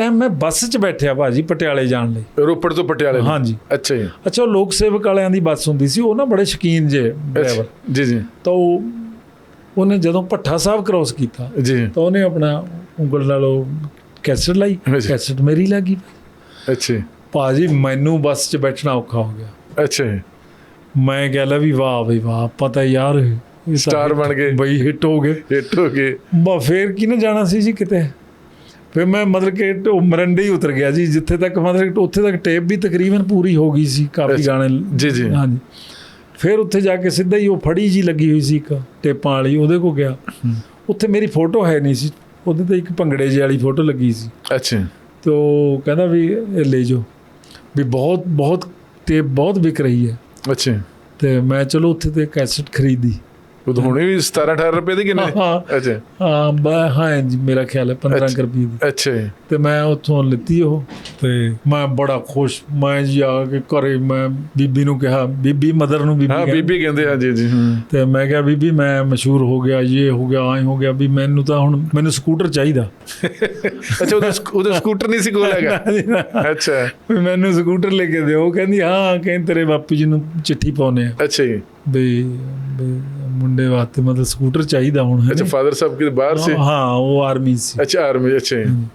Time ਮੈਂ ਬੱਸ 'ਚ ਬੈਠਿਆ ਭਾਜੀ ਪਟਿਆਲੇ ਜਾਣ ਲਈ। ਰੋਪੜ ਤੋਂ ਪਟਿਆਲੇ? ਹਾਂਜੀ। ਅੱਛਾ ਜੀ। ਅੱਛਾ ਉਹ ਲੋਕ ਸੇਵਕ ਵਾਲਿਆਂ ਦੀ ਬੱਸ ਹੁੰਦੀ ਸੀ ਉਹ ਨਾ ਬੜੇ ਸ਼ਕੀਨ ਜੇ ਡਰਾਈਵਰ ਜੀ ਜੀ। ਤਾਂ ਉਹ ਉਹਨੇ ਜਦੋਂ ਭੱਠਾ ਸਾਹਿਬ ਕ੍ਰੋਸ ਕੀਤਾ ਜੀ। ਤਾਂ ਉਹਨੇ ਆਪਣਾ ਉਂਗਲ ਨਾਲ ਉਹ ਕੈਸਟ ਲਾਈ। ਕੈਸਟ ਮੇਰੀ ਲੱਗੀ ਅੱਛਾ। ਭਾਜੀ ਮੈਨੂੰ ਬੱਸ 'ਚ ਬੈਠਣਾ ਔਖਾ ਹੋ ਗਿਆ। ਅੱਛਾ। ਮੈਂ ਕਹਿ ਲਿਆ ਵੀ ਵਾਹ ਬਈ ਵਾਹ ਪਤਾ ਯਾਰ hit- ਬਣ ਗਏ। ਬਈ ਹਿੱਟ ਹੋ ਗਏ। ਹਿੱਟ ਹੋ ਗਏ। ਬਾ ਫੇਰ ਕਿਨੇ ਜਾਣਾ ਸੀ ਜੀ ਕਿਤੇ? ਫਿਰ ਮੈਂ ਮਤਲਬ ਕਿ ਉਹ ਮਰੰਡੇ ਹੀ ਉਤਰ ਗਿਆ ਜੀ ਜਿੱਥੇ ਤੱਕ ਮਤਲਬ ਉੱਥੇ ਤੱਕ ਟੇਪ ਵੀ ਤਕਰੀਬਨ ਪੂਰੀ ਹੋ ਗਈ ਸੀ ਕਾਫੀ। ਗਾਣੇ ਜੀ, ਜੀ। ਹਾਂਜੀ। ਫਿਰ ਉੱਥੇ ਜਾ ਕੇ ਸਿੱਧਾ ਹੀ ਉਹ ਫੜੀ ਜੀ ਲੱਗੀ ਹੋਈ ਸੀ ਇੱਕ ਟੇਪਾਂ ਵਾਲੀ ਉਹਦੇ ਕੋ ਗਿਆ। ਉੱਥੇ ਮੇਰੀ ਫੋਟੋ ਹੈ ਨਹੀਂ ਸੀ ਉਹਦੇ ਤੇ ਇੱਕ ਭੰਗੜੇ ਜਿਹੀ ਵਾਲੀ ਫੋਟੋ ਲੱਗੀ ਸੀ। ਅੱਛਾ। ਤੇ ਉਹ ਕਹਿੰਦਾ ਵੀ ਇਹ ਲੈ ਜਾਓ ਵੀ ਬਹੁਤ ਬਹੁਤ ਟੇਪ ਬਹੁਤ ਵਿਕ ਰਹੀ ਹੈ। ਅੱਛਾ। ਤੇ ਮੈਂ ਚਲੋ ਉੱਥੇ ਤੇ ਕੈਸਟ ਖਰੀਦੀ। ਉਦੋਂ ਹੁਣੇ ਵੀ 17 18 ਰੁਪਏ ਦੀ ਕਿੰਨੇ? ਹਾਂ ਅੱਛਾ। ਹਾਂ ਬਾ- ਹਾਂ ਜੀ ਮੇਰਾ ਖਿਆਲ ਹੈ 15 ਅੱਛਾ। ਕੁ ਰੁਪਏ ਦੀ। ਅੱਛਾ ਤੇ ਮੈਂ ਉੱਥੋਂ ਲਿੱਤੀ ਉਹ ਤੇ ਮੈਂ ਬੜਾ ਖੁਸ਼। ਮੈਂ ਜੀ ਆ ਕੇ ਘਰੇ ਮੈਂ ਬੀਬੀ ਨੂੰ ਕਿਹਾ ਬੀਬੀ ਮਦਰ ਨੂੰ ਬੀਬੀ ਹਾਂ। ਬੀਬੀ ਕਹਿੰਦੇ ਆ ਜੀ ਜੀ ਹੂੰ। ਤੇ ਮੈਂ ਕਿਹਾ ਬੀਬੀ ਮੈਂ ਮਸ਼ਹੂਰ ਹੋ ਗਿਆ ਇਹ ਹੋ ਗਿਆ ਐ ਹੋ ਗਿਆ ਵੀ ਮੈਨੂੰ ਤਾਂ ਹੁਣ ਮੈਨੂੰ ਸਕੂਟਰ ਚਾਹੀਦਾ। ਅੱਛਾ ਉਹਦਾ ਉਹਦਾ ਸਕੂਟਰ ਨਹੀਂ ਸੀ ਕੋਲ ਹੈਗਾ? ਅੱਛਾ। ਮੈਨੂੰ ਸਕੂਟਰ ਲੈ ਕੇ ਦਿਓ। ਉਹ ਕਹਿੰਦੀ ਹਾਂ ਕਹਿੰਦੇ ਤੇਰੇ ਬਾਪੂ ਜੀ ਨੂੰ ਚਿੱਠੀ ਪਾਉਨੇ ਆ ਅੱਛਾ ਜੀ। ਵੀ ਮੁੰਡੇ ਵਾਸਤੇ ਮਤਲਬ ਸਕੂਟਰ ਚਾਹੀਦਾ ਹੁਣ ਅੱਛਾ ਫਾਦਰ ਸਾਹਿਬ ਕਿਤੇ ਬਾਹਰ ਸੀ? ਹਾਂ ਉਹ ਆਰਮੀ ਸੀ। ਅੱਛਾ ਆਰਮੀ ਅੱਛਾ